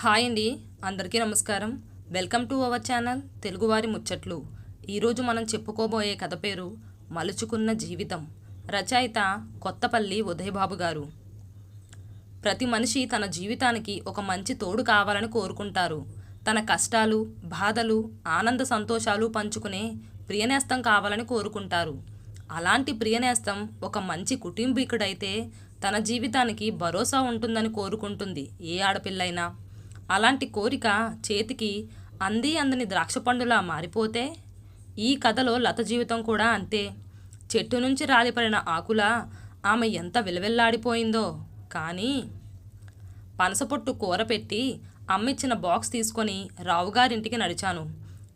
Hi అండి అందరికీ నమస్కారం. వెల్కమ్ టు అవర్ ఛానల్ తెలుగువారి ముచ్చట్లు. ఈరోజు మనం చెప్పుకోబోయే కథ పేరు మలుచుకున్న జీవితం. రచయిత కొత్తపల్లి ఉదయబాబు గారు. ప్రతి మనిషి తన జీవితానికి ఒక మంచి తోడు కావాలని కోరుకుంటారు. తన కష్టాలు బాధలు ఆనంద సంతోషాలు పంచుకునే ప్రియనేస్తం కావాలని కోరుకుంటారు. అలాంటి ప్రియనేస్తం ఒక మంచి కుటుంబీకుడైతే తన జీవితానికి భరోసా ఉంటుందని కోరుకుంటుంది ఏ ఆడపిల్లైనా. అలాంటి కోరిక చేతికి అంది అందని ద్రాక్ష పండులా మారిపోతే ఈ కథలో లత జీవితం కూడా అంతే. చెట్టు నుంచి రాలిపడిన ఆకులా ఆమె ఎంత విలవెల్లాడిపోయిందో. కానీ పనసపొట్టు కూర పెట్టి అమ్మిచ్చిన బాక్స్ తీసుకొని రావుగారింటికి నడిచాను.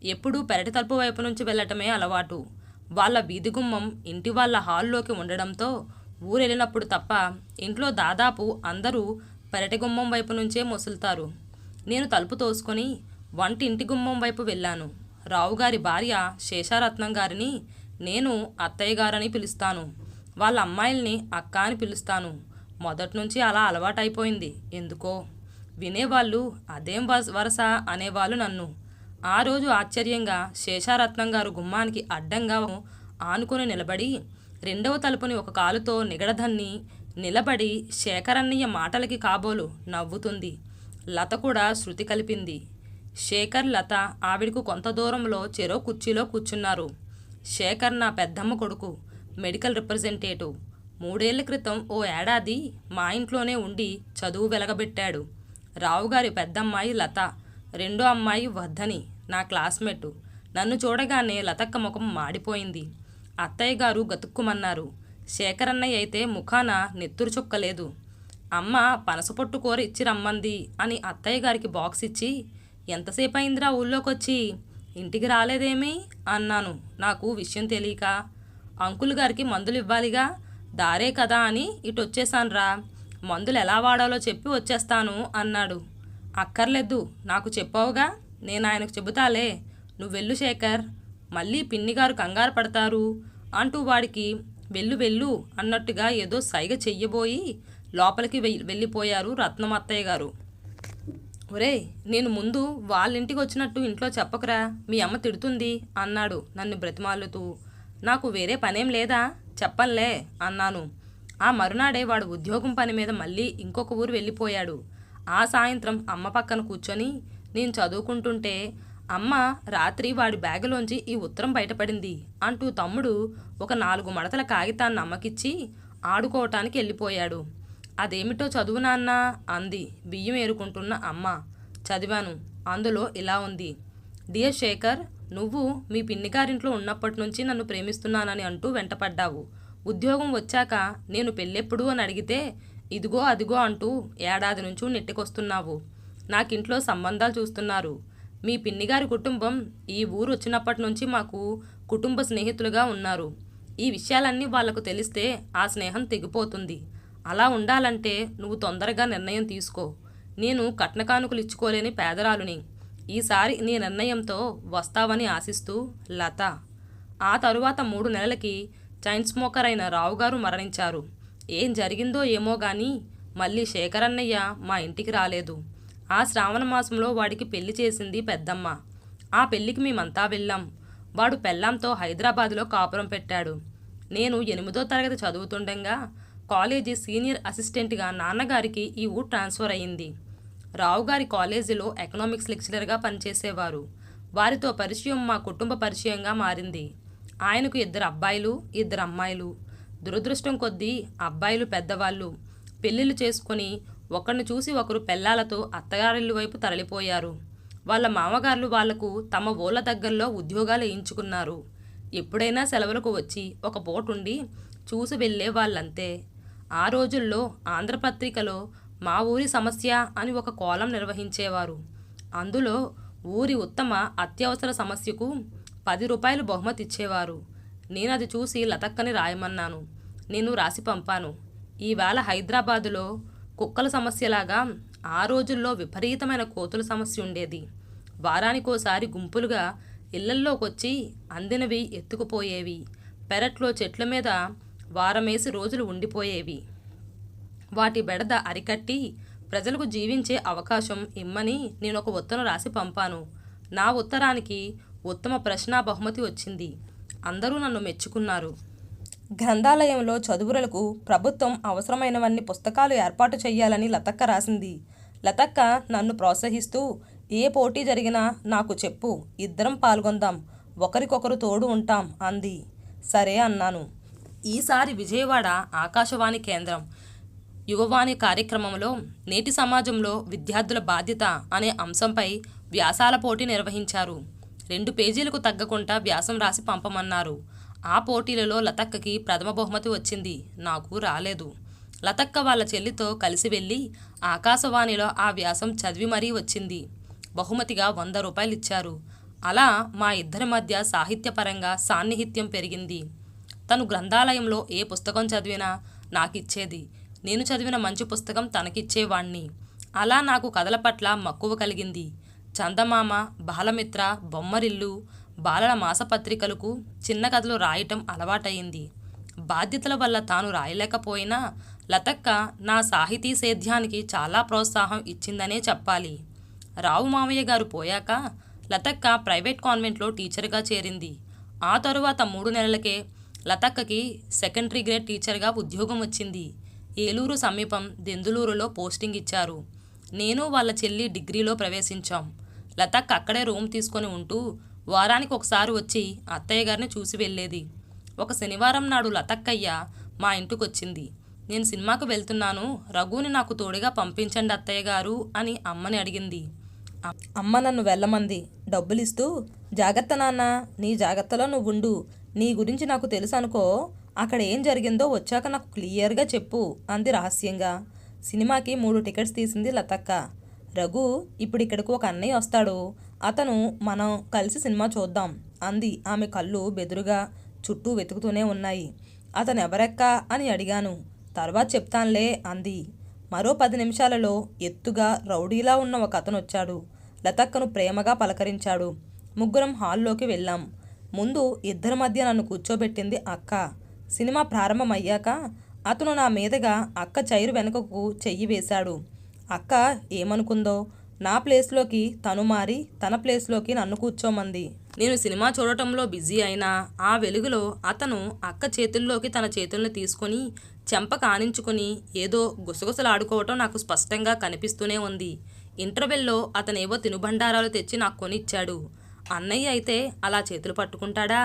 ఎప్పుడూ పెరటి తలుపు వైపు నుంచి వెళ్ళటమే అలవాటు. వాళ్ళ వీధి గుమ్మం ఇంటి వాళ్ళ హాల్లోకి ఉండడంతో ఊరెళ్ళినప్పుడు తప్ప ఇంట్లో దాదాపు అందరూ పెరటి గుమ్మం వైపు నుంచే మొసులుతారు. నేను తలుపు తోసుకొని వంటి ఇంటి గుమ్మం వైపు వెళ్ళాను. రావుగారి భార్య శేషారత్నం గారిని నేను అత్తయ్య గారని పిలుస్తాను. వాళ్ళ అమ్మాయిల్ని అక్క అని పిలుస్తాను. మొదటి నుంచి అలా అలవాటైపోయింది. ఎందుకో? వినేవాళ్ళు అదేం వరస అనేవాళ్ళు నన్ను. ఆ రోజు ఆశ్చర్యంగా శేషారత్నం గారు గుమ్మానికి అడ్డంగా ఆనుకొని నిలబడి రెండవ తలుపుని ఒక కాలుతో నిగడదన్ని నిలబడి శేఖరన్నయ్య మాటలకి కాబోలు నవ్వుతుంది. లత కూడా శృతి కలిపింది. శేఖర్ లత ఆవిడకు కొంత దూరంలో చెరో కుర్చీలో కూర్చున్నారు. శేఖర్ నా పెద్దమ్మ కొడుకు మెడికల్ రిప్రజెంటేటివ్. మూడేళ్ళ క్రితం ఓ ఏడాది మా ఇంట్లోనే ఉండి చదువు వెలగబెట్టాడు. రావుగారి పెద్దమ్మాయి లత రెండో అమ్మాయి వర్ధని నా క్లాస్మేట్. నన్ను చూడగానే లతక్క ముఖం మాడిపోయింది. అత్తయ్య గారు గతుక్కుమన్నారు. శేఖరన్నయ్య అయితే ముఖాన నెత్తురు చుక్కలేదు. అమ్మ పనసపొట్టు కూర ఇచ్చి రమ్మంది అని అత్తయ్య గారికి బాక్స్ ఇచ్చి ఎంతసేపు అయిందిరా ఊళ్ళోకొచ్చి? ఇంటికి రాలేదేమి? అన్నాను. నాకు విషయం తెలియక అంకుల్ గారికి మందులు ఇవ్వాలిగా? దారే కదా అని ఇటు వచ్చేసానురా మందులు ఎలా వాడాలో చెప్పి వచ్చేస్తాను అన్నాడు. అక్కర్లేదు నాకు చెప్పావుగా? నేను ఆయనకు చెబుతాలే. నువ్వు వెళ్ళు శేఖర్. మళ్ళీ పిన్ని గారు కంగారు పడతారు. అంటూ వాడికి వెళ్ళు వెళ్ళు అన్నట్టుగా ఏదో సైగ చెయ్యబోయి లోపలికి వె- వెళ్ళిపోయారు రత్నమత్తయ్య గారు. ఒరేయ్ నేను ముందు వాళ్ళ ఇంటికి వచ్చినట్టు ఇంట్లో చెప్పకురా మీ అమ్మ తిడుతుంది అన్నాడు నన్ను బ్రతిమాలుతూ. నాకు వేరే పనేం లేదా? చెప్పంలే అన్నాను. ఆ మరునాడే వాడు ఉద్యోగం పని మీద మళ్ళీ ఇంకొక ఊరు వెళ్ళిపోయాడు. ఆ సాయంత్రం అమ్మ పక్కన కూర్చొని నేను చదువుకుంటుంటే అమ్మ రాత్రి వాడి బ్యాగులోంచి ఈ ఉత్తరం బయటపడింది అంటూ తమ్ముడు ఒక నాలుగు మడతల కాగితాన్ని అమ్మకిచ్చి ఆడుకోవటానికి వెళ్ళిపోయాడు. అదేమిటో చదువు నాన్న అంది బియ్యం ఏరుకుంటున్న అమ్మ. చదివాను అందులో ఇలా ఉంది. డియర్ శేఖర్ నువ్వు మీ పిన్నిగారింట్లో ఉన్నప్పటి నుంచి నన్ను ప్రేమిస్తున్నానని అంటూ వెంటపడ్డావు. ఉద్యోగం వచ్చాక నేను పెళ్ళెప్పుడు అని అడిగితే ఇదిగో అదిగో అంటూ ఏడాది నుంచి నెట్టుకొస్తున్నావు. నాకింట్లో సంబంధాలు చూస్తున్నారు. మీ పిన్నిగారి కుటుంబం ఈ ఊరు వచ్చినప్పటి నుంచి మాకు కుటుంబ స్నేహితులుగా ఉన్నారు. ఈ విషయాలన్నీ వాళ్ళకు తెలిస్తే ఆ స్నేహం తెగిపోతుంది. అలా ఉండాలంటే నువ్వు తొందరగా నిర్ణయం తీసుకో. నేను కట్న కానుకలు ఇచ్చుకోలేని పేదరాలుని. ఈసారి నీ నిర్ణయంతో వస్తావని ఆశిస్తూ లత. ఆ తరువాత మూడు నెలలకి చైన్ స్మోకర్ అయిన రావుగారు మరణించారు. ఏం జరిగిందో ఏమో కానీ మళ్ళీ శేఖరన్నయ్య మా ఇంటికి రాలేదు. ఆ శ్రావణ మాసంలో వాడికి పెళ్ళి చేసింది పెద్దమ్మ. ఆ పెళ్ళికి మేమంతా వెళ్ళాం. వాడు పెళ్ళాంతో హైదరాబాద్లో కాపురం పెట్టాడు. నేను ఎనిమిదో తరగతి చదువుతుండగా కాలేజీ సీనియర్ అసిస్టెంట్గా నాన్నగారికి ఈ ఊరు ట్రాన్స్ఫర్ అయింది రావుగారి కాలేజీలో ఎకనామిక్స్ లెక్చరర్గా పనిచేసేవారు. వారితో పరిచయం మా కుటుంబ పరిచయంగా మారింది. ఆయనకు ఇద్దరు అబ్బాయిలు ఇద్దరు అమ్మాయిలు. దురదృష్టం కొద్దీ అబ్బాయిలు పెద్దవాళ్ళు. పెళ్ళిళ్ళు చేసుకొని ఒకరిని చూసి ఒకరు పెళ్ళాలతో అత్తగారిల్లు వైపు తరలిపోయారు. వాళ్ళ మామగారులు వాళ్ళకు తమ ఊళ్ళ దగ్గరలో ఉద్యోగాలు వేయించుకున్నారు. ఎప్పుడైనా సెలవులకు వచ్చి ఒక పోటుండి చూసి వెళ్ళే వాళ్ళంతే. ఆ రోజుల్లో ఆంధ్రపత్రికలో మా ఊరి సమస్య అని ఒక కోలం నిర్వహించేవారు. అందులో ఊరి ఉత్తమ అత్యవసర సమస్యకు పది రూపాయలు బహుమతి ఇచ్చేవారు. నేను అది చూసి లతక్కని రాయమన్నాను. నేను రాసి పంపాను. ఈవేళ హైదరాబాదులో కుక్కల సమస్యలాగా ఆ రోజుల్లో విపరీతమైన కోతుల సమస్య ఉండేది. వారానికోసారి గుంపులుగా ఇళ్ళల్లోకొచ్చి అందినవి ఎత్తుకుపోయేవి. పెరట్లో చెట్ల మీద వారమేసి రోజులు ఉండిపోయేవి. వాటి బెడద అరికట్టి ప్రజలకు జీవించే అవకాశం ఇమ్మని నేను ఒక ఉత్తరం రాసి పంపాను. నా ఉత్తరానికి ఉత్తమ ప్రశ్న బహుమతి వచ్చింది. అందరూ నన్ను మెచ్చుకున్నారు. గ్రంథాలయంలో చదువులకు ప్రభుత్వం అవసరమైనవన్నీ పుస్తకాలు ఏర్పాటు చేయాలని లతక్క రాసింది. లతక్క నన్ను ప్రోత్సహిస్తూ ఏ పోటీ జరిగినా నాకు చెప్పు ఇద్దరం పాల్గొందాం ఒకరికొకరు తోడు ఉంటాం అంది. సరే అన్నాను. ఈసారి విజయవాడ ఆకాశవాణి కేంద్రం. యువవాణి కార్యక్రమంలో నేటి సమాజంలో విద్యార్థుల బాధ్యత అనే అంశంపై వ్యాసాల పోటీ నిర్వహించారు. రెండు పేజీలకు తగ్గకుండా వ్యాసం రాసి పంపమన్నారు. ఆ పోటీలలో లతక్కకి ప్రథమ బహుమతి వచ్చింది. నాకు రాలేదు. లతక్క వాళ్ళ చెల్లితో కలిసి వెళ్ళి ఆకాశవాణిలో ఆ వ్యాసం చదివి మరీ వచ్చింది. బహుమతిగా వంద రూపాయలు ఇచ్చారు అలా మా ఇద్దరి మధ్య సాహిత్యపరంగా సాన్నిహిత్యం పెరిగింది. తను గ్రంథాలయంలో ఏ పుస్తకం చదివినా నాకిచ్చేది. నేను చదివిన మంచి పుస్తకం తనకిచ్చేవాణ్ణి. అలా నాకు కథల పట్ల మక్కువ కలిగింది. చందమామ బాలమిత్ర బొమ్మరిల్లు బాలల మాసపత్రికలకు చిన్న కథలు రాయటం అలవాటయింది. బాధ్యతల వల్ల తాను రాయలేకపోయినా లతక్క నా సాహితీ సేద్యానికి చాలా ప్రోత్సాహం ఇచ్చిందనే చెప్పాలి. రావు మామయ్య గారు పోయాక లతక్క ప్రైవేట్ కాన్వెంట్లో టీచర్గా చేరింది. ఆ తరువాత మూడు నెలలకే లతక్కకి సెకండరీ గ్రేడ్ టీచర్గా ఉద్యోగం వచ్చింది. ఏలూరు సమీపం దెందులూరులో పోస్టింగ్ ఇచ్చారు. నేను వాళ్ళ చెల్లి డిగ్రీలో ప్రవేశించాం. లతక్క అక్కడే రూమ్ తీసుకొని ఉంటూ వారానికి ఒకసారి వచ్చి అత్తయ్య గారిని చూసి వెళ్ళేది. ఒక శనివారం నాడు లతక్కయ్య మా ఇంటికి వచ్చింది నేను సినిమాకు వెళ్తున్నాను. రఘుని నాకు తోడుగా పంపించండి అత్తయ్య గారు అని అమ్మని అడిగింది. అమ్మ నన్ను వెళ్ళమంది. డబ్బులిస్తూ జాగ్రత్త నాన్న నీ జాగ్రత్తలో నువ్వు ఉండు నీ గురించి నాకు తెలుసు అనుకో అక్కడ ఏం జరిగిందో వచ్చాక నాకు క్లియర్గా చెప్పు అంది రహస్యంగా. సినిమాకి మూడు టికెట్స్ తీసింది లతక్క. రఘు ఇప్పుడు ఇక్కడికి ఒక అన్నయ్య వస్తాడు. అతను మనం కలిసి సినిమా చూద్దాం అంది ఆమె కళ్ళు బెదురుగా చుట్టూ వెతుకుతూనే ఉన్నాయి. అతను ఎవరెక్క అని అడిగాను. తర్వాత చెప్తానులే అంది. మరో పది నిమిషాలలో ఎత్తుగా రౌడీలా ఉన్న ఒక అతను వచ్చాడు లతక్కను ప్రేమగా పలకరించాడు. ముగ్గురం హాల్లోకి వెళ్ళాం. ముందు ఇద్దరి మధ్య నన్ను కూర్చోబెట్టింది అక్క. సినిమా ప్రారంభమయ్యాక అతను నా మీదగా అక్క చైరు వెనుకకు చెయ్యి వేశాడు. అక్క ఏమనుకుందో? నా ప్లేస్లోకి తను మారి తన ప్లేస్లోకి నన్ను కూర్చోమంది. నేను సినిమా చూడటంలో బిజీ అయినా ఆ వెలుగులో అతను అక్క చేతుల్లోకి తన చేతుల్ని తీసుకొని చెంప కానించుకొని ఏదో గుసగుసలాడుకోవటం నాకు స్పష్టంగా కనిపిస్తూనే ఉంది. ఇంటర్వెల్లో అతనేవో తినుబండారాలు తెచ్చి నాకు కొనిచ్చాడు. అన్నయ్య అయితే అలా చేతులు పట్టుకుంటాడా?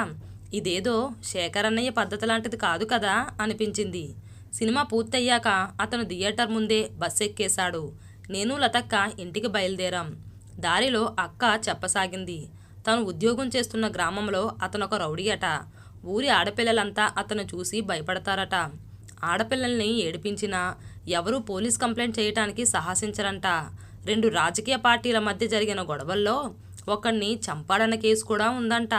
ఇదేదో శేఖరన్నయ్య పద్ధతి లాంటిది కాదు కదా? అనిపించింది. సినిమా పూర్తయ్యాక అతను థియేటర్ ముందే బస్ ఎక్కేశాడు నేను లతక్క ఇంటికి బయలుదేరాం. దారిలో అక్క చెప్పసాగింది. తను ఉద్యోగం చేస్తున్న గ్రామంలో అతనొక రౌడీ అట. ఊరి ఆడపిల్లలంతా అతను చూసి భయపడతారట. ఆడపిల్లల్ని ఏడిపించినా ఎవరూ పోలీస్ కంప్లైంట్ చేయటానికి సాహసించరంట. రెండు రాజకీయ పార్టీల మధ్య జరిగిన గొడవల్లో ఒకణ్ణి చంపాడన్న కేసు కూడా ఉందంట.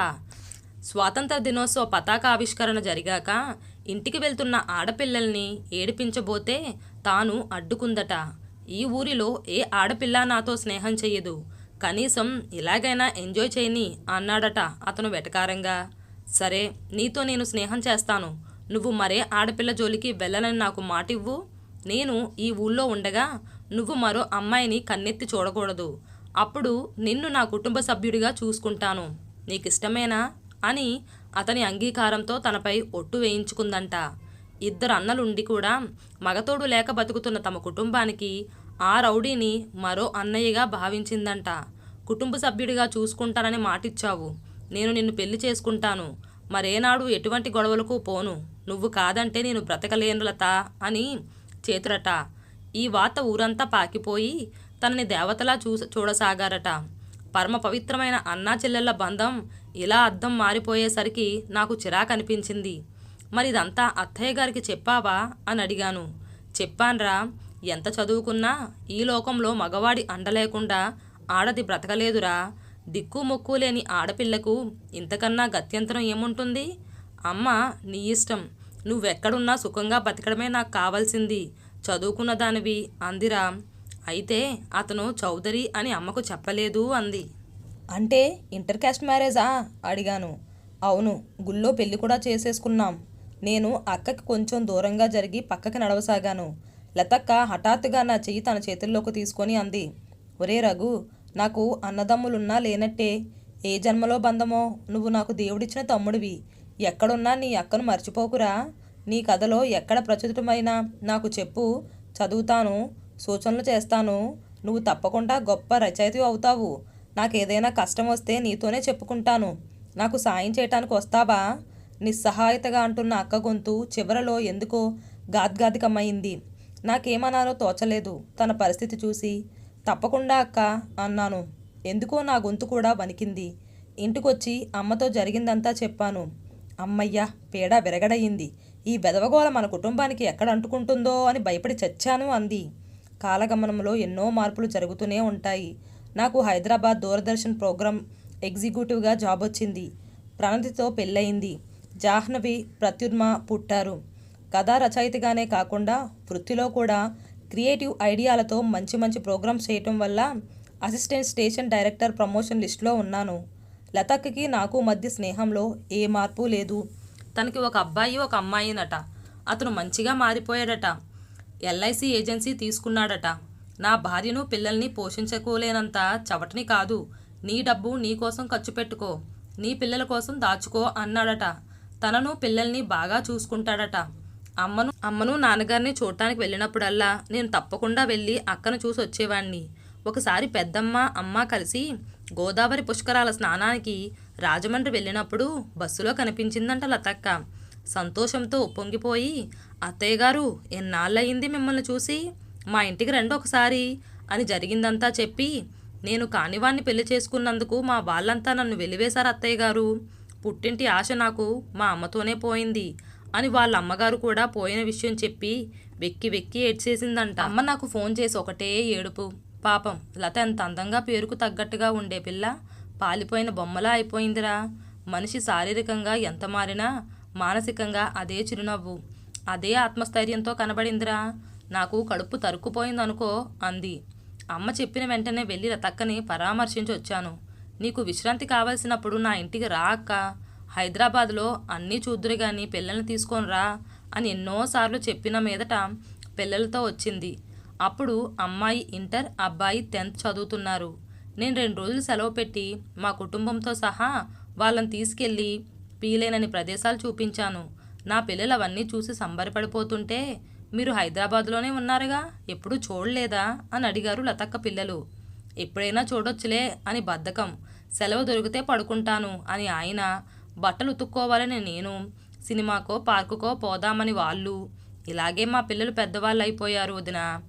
స్వాతంత్ర దినోత్సవ పతాక ఆవిష్కరణ జరిగాక ఇంటికి వెళ్తున్న ఆడపిల్లల్ని ఏడిపించబోతే తాను అడ్డుకుందట. ఈ ఊరిలో ఏ ఆడపిల్ల నాతో స్నేహం చెయ్యదు. కనీసం ఇలాగైనా ఎంజాయ్ చేయని అన్నాడట అతను వెటకారంగా. సరే నీతో నేను స్నేహం చేస్తాను. నువ్వు మరే ఆడపిల్ల జోలికి వెళ్ళనని నాకు మాటివ్వు. నేను ఈ ఊళ్ళో ఉండగా నువ్వు మరో అమ్మాయిని కన్నెత్తి చూడకూడదు. అప్పుడు నిన్ను నా కుటుంబ సభ్యుడిగా చూసుకుంటాను. నీకిష్టమేనా? అని అతని అంగీకారంతో తనపై ఒట్టు వేయించుకుందంట. ఇద్దరు అన్నలుండి కూడా మగతోడు లేక బతుకుతున్న తమ కుటుంబానికి ఆ రౌడీని మరో అన్నయ్యగా భావించిందంట. కుటుంబ సభ్యుడిగా చూసుకుంటానని మాటిచ్చావు. నేను నిన్ను పెళ్ళి చేసుకుంటాను. మరేనాడు ఎటువంటి గొడవలకు పోను. నువ్వు కాదంటే నేను బ్రతకలేను లత అని చేతురట ఈ వార్త ఊరంతా పాకిపోయి తనని దేవతలా చూ చూడసాగారట. పరమ పవిత్రమైన అన్నా చెల్లెళ్ళ బంధం ఇలా అద్దం మారిపోయేసరికి నాకు చిరాకనిపించింది. మరి ఇదంతా అత్తయ్య గారికి చెప్పావా? అని అడిగాను. చెప్పాన్రా. ఎంత చదువుకున్నా ఈ లోకంలో మగవాడి అండలేకుండా ఆడది బ్రతకలేదురా. దిక్కు మొక్కు లేని ఆడపిల్లకు ఇంతకన్నా గత్యంతరం ఏముంటుంది? అమ్మ నీ ఇష్టం. నువ్వెక్కడున్నా సుఖంగా బతకడమే నాకు కావాల్సింది. చదువుకున్న దానివి అందిరా. అయితే అతను చౌదరి అని అమ్మకు చెప్పలేదు అంది. అంటే ఇంటర్ క్యాస్ట్ మ్యారేజా? అడిగాను. అవును గుళ్ళో పెళ్ళి కూడా చేసేసుకున్నాం. నేను అక్కకి కొంచెం దూరంగా జరిగి పక్కకి నడవసాగాను. లతక్క హఠాత్తుగా నా చెయ్యి తన చేతుల్లోకి తీసుకొని అంది. ఒరే రఘు నాకు అన్నదమ్ములున్నా లేనట్టే. ఏ జన్మలో బంధమో? నువ్వు నాకు దేవుడిచ్చిన తమ్ముడివి. ఎక్కడున్నా నీ అక్కను మర్చిపోకురా. నీ కథలో ఎక్కడ ప్రచురితమైనా నాకు చెప్పు. చదువుతాను సూచనలు చేస్తాను. నువ్వు తప్పకుండా గొప్ప రచయిత అవుతావు. నాకేదైనా కష్టం వస్తే నీతోనే చెప్పుకుంటాను. నాకు సాయం చేయటానికి వస్తావా? నిస్సహాయతగా అంటున్న అక్క గొంతు చివరలో ఎందుకో గాద్గాదికమైంది నాకేమనాలో తోచలేదు. తన పరిస్థితి చూసి తప్పకుండా అక్క అన్నాను. ఎందుకో నా గొంతు కూడా వణికింది. ఇంటికొచ్చి అమ్మతో జరిగిందంతా చెప్పాను. అమ్మయ్య పీడ విరగడయింది. ఈ బెదవగోళ మన కుటుంబానికి ఎక్కడ అంటుకుంటుందో అని భయపడి చచ్చాను అంది. కాలగమనంలో ఎన్నో మార్పులు జరుగుతూనే ఉంటాయి. నాకు హైదరాబాద్ దూరదర్శన్ ప్రోగ్రాం ఎగ్జిక్యూటివ్గా జాబ్ వచ్చింది. ప్రణతితో పెళ్ళయింది. జాహ్నవి ప్రత్యుద్మ పుట్టారు. కథా రచయితగానే కాకుండా వృత్తిలో కూడా క్రియేటివ్ ఐడియాలతో మంచి మంచి ప్రోగ్రామ్స్ చేయటం వల్ల అసిస్టెంట్ స్టేషన్ డైరెక్టర్ ప్రమోషన్ లిస్టులో ఉన్నాను. లతక్కి నాకు మధ్య స్నేహంలో ఏ మార్పు లేదు. తనకి ఒక అబ్బాయి ఒక అమ్మాయినట. అతను మంచిగా మారిపోయాడట. ఎల్ఐసి ఏజెన్సీ తీసుకున్నాడట. నా భార్యను పిల్లల్ని పోషించుకోలేనంత చవటని కాదు. నీ డబ్బు నీ కోసం ఖర్చు పెట్టుకో. నీ పిల్లల కోసం దాచుకో అన్నాడట. తనను పిల్లల్ని బాగా చూసుకుంటాడట. అమ్మను అమ్మను నాన్నగారిని చూడటానికి వెళ్ళినప్పుడల్లా నేను తప్పకుండా వెళ్ళి అక్కను చూసి వచ్చేవాణ్ణి ఒకసారి పెద్దమ్మ అమ్మ కలిసి గోదావరి పుష్కరాల స్నానానికి రాజమండ్రి వెళ్ళినప్పుడు బస్సులో కనిపించిందంట లతక్క. సంతోషంతో ఉప్పొంగిపోయి అత్తయ్య గారు ఎన్నాళ్ళయింది మిమ్మల్ని చూసి? మా ఇంటికి రండి ఒకసారి అని జరిగిందంతా చెప్పి నేను కానివాణ్ణి పెళ్ళి చేసుకున్నందుకు మా వాళ్ళంతా నన్ను వెలివేశారు అత్తయ్య గారు. పుట్టింటి ఆశ నాకు మా అమ్మతోనే పోయింది అని వాళ్ళ అమ్మగారు కూడా పోయిన విషయం చెప్పి వెక్కి వెక్కి ఏడ్చేసిందంట. అమ్మ నాకు ఫోన్ చేసి ఒకటే ఏడుపు. పాపం లత ఎంత అందంగా పేరుకు తగ్గట్టుగా ఉండే పిల్ల. పాలిపోయిన బొమ్మలా అయిపోయిందిరా. మనిషి శారీరకంగా ఎంత మారినా మానసికంగా అదే చిరునవ్వు అదే ఆత్మస్థైర్యంతో కనబడిందిరా. నాకు కడుపు తరుక్కుపోయిందనుకో అంది. అమ్మ చెప్పిన వెంటనే వెళ్ళి రతక్కని పరామర్శించి వచ్చాను. నీకు విశ్రాంతి కావలసినప్పుడు నా ఇంటికి రా అక్క. హైదరాబాద్లో అన్నీ చూద్దురు కానీ పిల్లల్ని తీసుకొని రా అని ఎన్నోసార్లు చెప్పిన మీదట పిల్లలతో వచ్చింది. అప్పుడు అమ్మాయి ఇంటర్ అబ్బాయి టెన్త్ చదువుతున్నారు. నేను రెండు రోజులు సెలవు పెట్టి మా కుటుంబంతో సహా వాళ్ళని తీసుకెళ్ళి పీలేనని ప్రదేశాలు చూపించాను. నా పిల్లలు అవన్నీ చూసి సంబరపడిపోతుంటే మీరు హైదరాబాద్లోనే ఉన్నారుగా? ఎప్పుడూ చూడలేదా? అని అడిగారు లతక్క పిల్లలు. ఎప్పుడైనా చూడొచ్చులే అని బద్ధకం. సెలవు దొరికితే పడుకుంటాను అని ఆయన బట్టలు ఉతుక్కోవాలని నేను సినిమాకో పార్కుకో పోదామని వాళ్ళు ఇలాగే మా పిల్లలు పెద్దవాళ్ళు అయిపోయారు వదిన.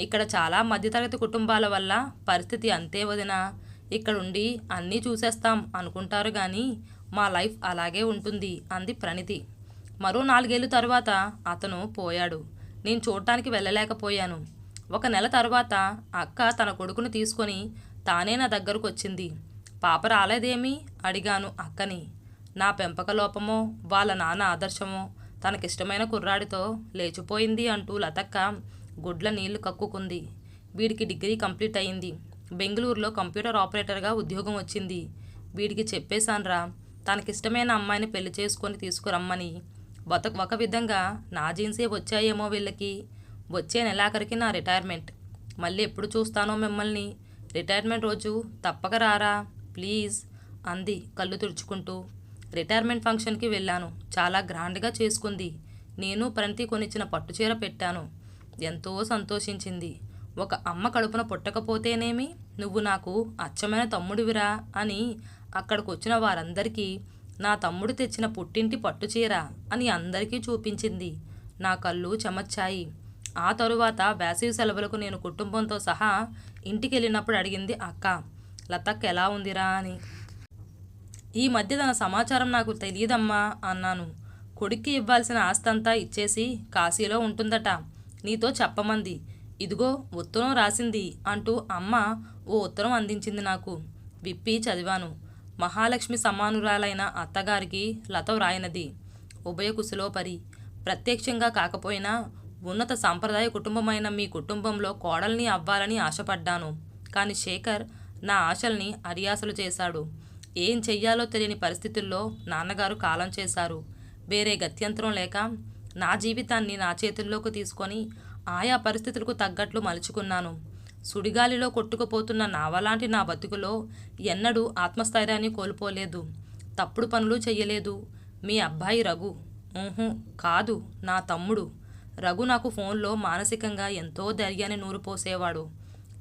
ఇక్కడ చాలా మధ్యతరగతి కుటుంబాల వల్ల పరిస్థితి అంతే వదిన. ఇక్కడుండి అన్నీ చూసేస్తాం అనుకుంటారు కానీ మా లైఫ్ అలాగే ఉంటుంది అంది ప్రణితి. మరో నాలుగేళ్ళు తర్వాత అతను పోయాడు. నేను చూడటానికి వెళ్ళలేకపోయాను. ఒక నెల తర్వాత అక్క తన కొడుకును తీసుకొని తానే నా దగ్గరకు వచ్చింది పాప రాలేదేమి? అడిగాను అక్కని. నా పెంపక లోపమో వాళ్ళ నాన్న ఆదర్శమో తనకిష్టమైన కుర్రాడితో లేచిపోయింది అంటూ లతక్క గుడ్ల నీళ్ళు కక్కుకుంది. వీడికి డిగ్రీ కంప్లీట్ అయింది. బెంగళూరులో కంప్యూటర్ ఆపరేటర్గా ఉద్యోగం వచ్చింది. వీడికి చెప్పేశాన్రా తనకిష్టమైన అమ్మాయిని పెళ్ళి చేసుకొని తీసుకురమ్మని. ఒక ఒక విధంగా నా జీన్సే వచ్చాయేమో వీళ్ళకి. వచ్చే నెలాఖరికి నా రిటైర్మెంట్. మళ్ళీ ఎప్పుడు చూస్తానో మిమ్మల్ని. రిటైర్మెంట్ రోజు తప్పక రారా ప్లీజ్ అంది కళ్ళు తుడుచుకుంటూ. రిటైర్మెంట్ ఫంక్షన్కి వెళ్ళాను. చాలా గ్రాండ్గా చేసుకుంది. నేను ప్రణతి కొనిచ్చిన పట్టుచీర పెట్టాను. ఎంతో సంతోషించింది. ఒక అమ్మ కడుపున పుట్టకపోతేనేమి? నువ్వు నాకు అచ్చమైన తమ్ముడివిరా అని అక్కడికి వచ్చిన వారందరికీ నా తమ్ముడు తెచ్చిన పుట్టింటి పట్టుచీర అని అందరికీ చూపించింది. నా కళ్ళు చెమచ్చాయి ఆ తరువాత వేసవి సెలవులకు నేను కుటుంబంతో సహా ఇంటికి వెళ్ళినప్పుడు అడిగింది అక్క లతక్క ఎలా ఉందిరా అని. ఈ మధ్య తన సమాచారం నాకు తెలియదమ్మా అన్నాను. కొడుక్కి ఇవ్వాల్సిన ఆస్తంతా ఇచ్చేసి కాశీలో ఉంటుందట. నీతో చెప్పమంది. ఇదిగో ఉత్తరం రాసింది అంటూ అమ్మ ఓ ఉత్తరం అందించింది నాకు. విప్పి చదివాను. మహాలక్ష్మి సమానురాలైన అత్తగారికి లత వ్రాయినది ఉభయ కుశలో పరి ప్రత్యక్షంగా కాకపోయినా ఉన్నత సాంప్రదాయ కుటుంబమైన మీ కుటుంబంలో కోడల్ని అవ్వాలని ఆశపడ్డాను. కానీ శేఖర్ నా ఆశల్ని అరియాసలు చేశాడు. ఏం చెయ్యాలో తెలియని పరిస్థితుల్లో నాన్నగారు కాలం చేశారు. వేరే గత్యంతరం లేక నా జీవితాన్ని నా చేతుల్లోకి తీసుకొని ఆయా పరిస్థితులకు తగ్గట్లు మలుచుకున్నాను. సుడిగాలిలో కొట్టుకుపోతున్న నావలాంటి నా బతుకులో ఎన్నడూ ఆత్మస్థైర్యాన్ని కోల్పోలేదు. తప్పుడు పనులు చెయ్యలేదు. మీ అబ్బాయి రఘు. ఊహు కాదు నా తమ్ముడు. రఘు నాకు ఫోన్లో మానసికంగా ఎంతో ధైర్యాన్ని నూరుపోసేవాడు.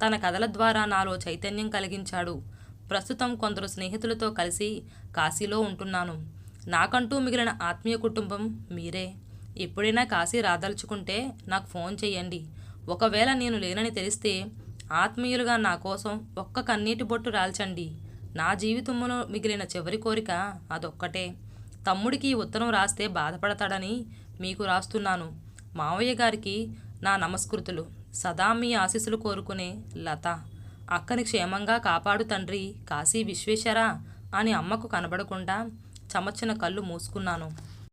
తన కథల ద్వారా నాలో చైతన్యం కలిగించాడు. ప్రస్తుతం కొందరు స్నేహితులతో కలిసి కాశీలో ఉంటున్నాను. నాకంటూ మిగిలిన ఆత్మీయ కుటుంబం మీరే. ఎప్పుడైనా కాశీ రాదలుచుకుంటే నాకు ఫోన్ చేయండి ఒకవేళ నేను లేనని తెలిస్తే ఆత్మీయులుగా నా కోసం ఒక్క కన్నీటి బొట్టు రాల్చండి. నా జీవితంలో మిగిలిన చివరి కోరిక అదొక్కటే. తమ్ముడికి ఉత్తరం రాస్తే బాధపడతాడని మీకు రాస్తున్నాను. మావయ్య గారికి నా నమస్కృతులు. సదా మీ ఆశీస్సులు కోరుకునే లత. అక్కని క్షేమంగా కాపాడు తండ్రి కాశీ విశ్వేశ్వరా అని అమ్మకు కనబడకుండా చమర్చిన కళ్ళు మూసుకున్నాను.